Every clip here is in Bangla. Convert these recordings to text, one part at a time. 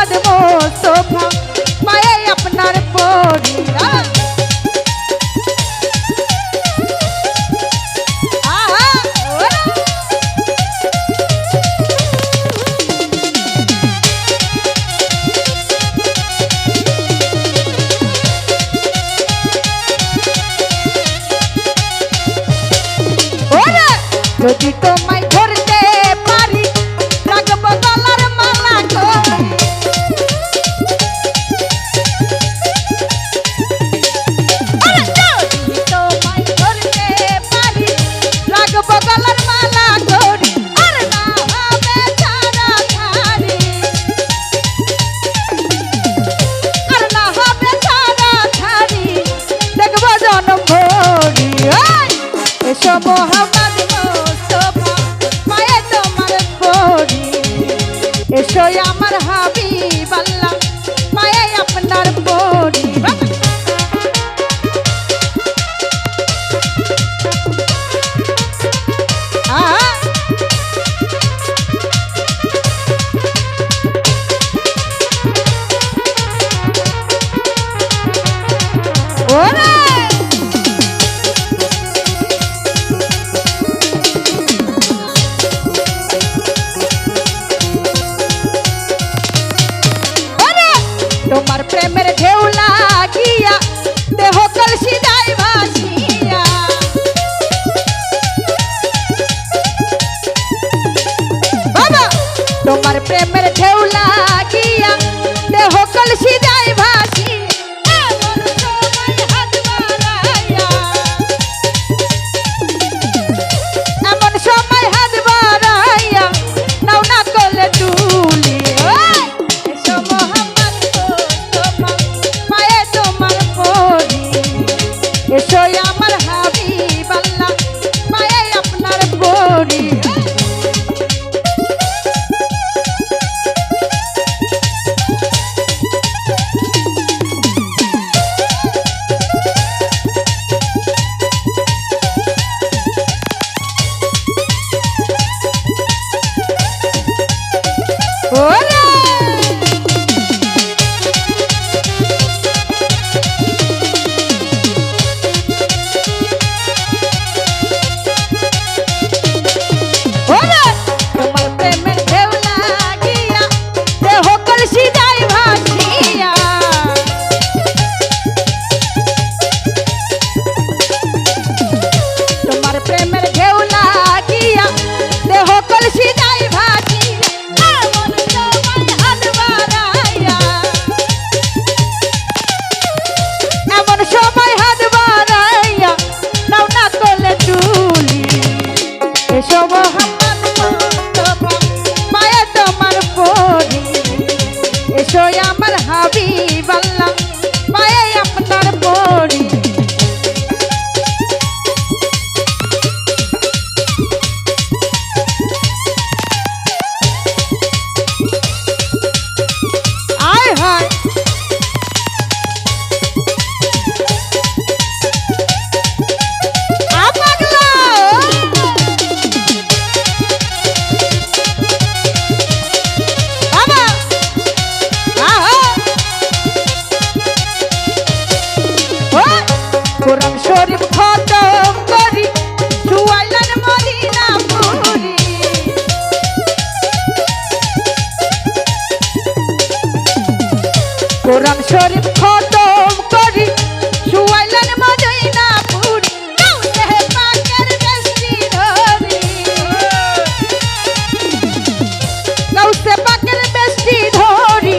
মোহাম্মদ মোস্তফা পায়ে আপনার পরিবার যদি তোমায় বসো মোহাম্মদ মোস্তফা পায়ে তোমার পড়ি এসো আমার হাবিব তোমার প্রেমের ঢেউ লাগিয়া দেহ কলসি যায় ভাসি এমন সময় হাত বাড়াইয়া। নাও না কলে তুলি। এসো ¡Hola! আমার হাবিবাল্লাহ। কোরআন শরীফ খতম করি। শুয়াইলেন মদিনা পুরি কাউতে পাকের বেশি ধরি। কাউতে পাকের বেশি ধরি,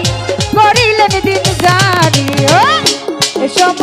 করিলেন দিন জারি ও এসব